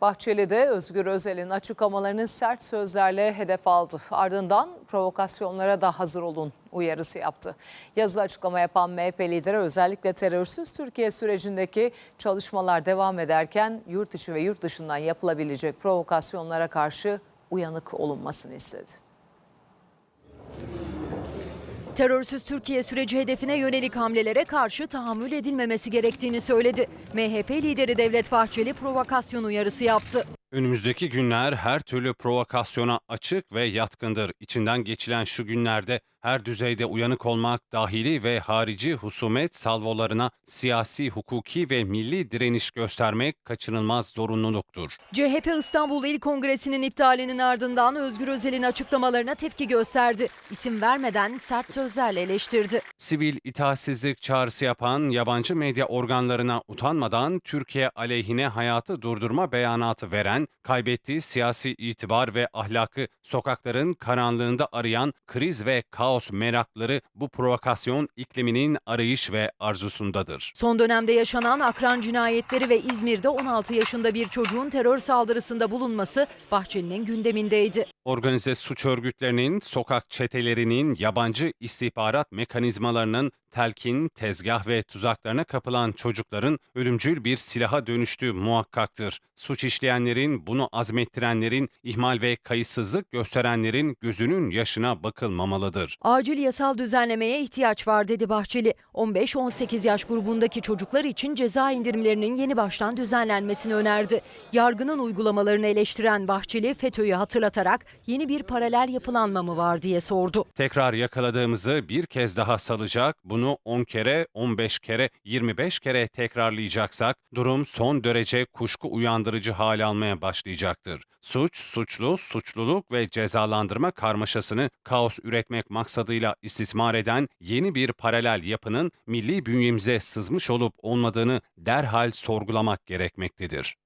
Bahçeli'de Özgür Özel'in açıklamalarını sert sözlerle hedef aldı. Ardından provokasyonlara da hazır olun uyarısı yaptı. Yazılı açıklama yapan MHP lideri özellikle terörsüz Türkiye sürecindeki çalışmalar devam ederken yurt içi ve yurt dışından yapılabilecek provokasyonlara karşı uyanık olunmasını istedi. Terörsüz Türkiye süreci hedefine yönelik hamlelere karşı tahammül edilmemesi gerektiğini söyledi. MHP lideri Devlet Bahçeli provokasyon uyarısı yaptı. Önümüzdeki günler her türlü provokasyona açık ve yatkındır. İçinden geçilen şu günlerde her düzeyde uyanık olmak, dahili ve harici husumet salvolarına siyasi, hukuki ve milli direniş göstermek kaçınılmaz zorunluluktur. CHP İstanbul İl Kongresi'nin iptalinin ardından Özgür Özel'in açıklamalarına tepki gösterdi. İsim vermeden sert sözlerle eleştirdi. Sivil itaatsizlik çağrısı yapan yabancı medya organlarına utanmadan Türkiye aleyhine hayatı durdurma beyanatı veren, kaybettiği siyasi itibar ve ahlakı sokakların karanlığında arayan kriz ve kaos merakları bu provokasyon ikliminin arayış ve arzusundadır. Son dönemde yaşanan akran cinayetleri ve İzmir'de 16 yaşında bir çocuğun terör saldırısında bulunması Bahçeli'nin gündemindeydi. Organize suç örgütlerinin, sokak çetelerinin, yabancı istihbarat mekanizmalarının telkin, tezgah ve tuzaklarına kapılan çocukların ölümcül bir silaha dönüştüğü muhakkaktır. Suç işleyenlerin, bunu azmettirenlerin, ihmal ve kayıtsızlık gösterenlerin gözünün yaşına bakılmamalıdır. Acil yasal düzenlemeye ihtiyaç var dedi Bahçeli. 15-18 yaş grubundaki çocuklar için ceza indirimlerinin yeni baştan düzenlenmesini önerdi. Yargının uygulamalarını eleştiren Bahçeli FETÖ'yü hatırlatarak yeni bir paralel yapılanma mı var diye sordu. Tekrar yakaladığımızı bir kez daha salacak, bunu 10 kere, 15 kere, 25 kere tekrarlayacaksak durum son derece kuşku uyandırıcı hale almaya başlayacaktır. Suç, suçlu, suçluluk ve cezalandırma karmaşasını kaos üretmek maksadıyla istismar eden yeni bir paralel yapının milli bünyemize sızmış olup olmadığını derhal sorgulamak gerekmektedir.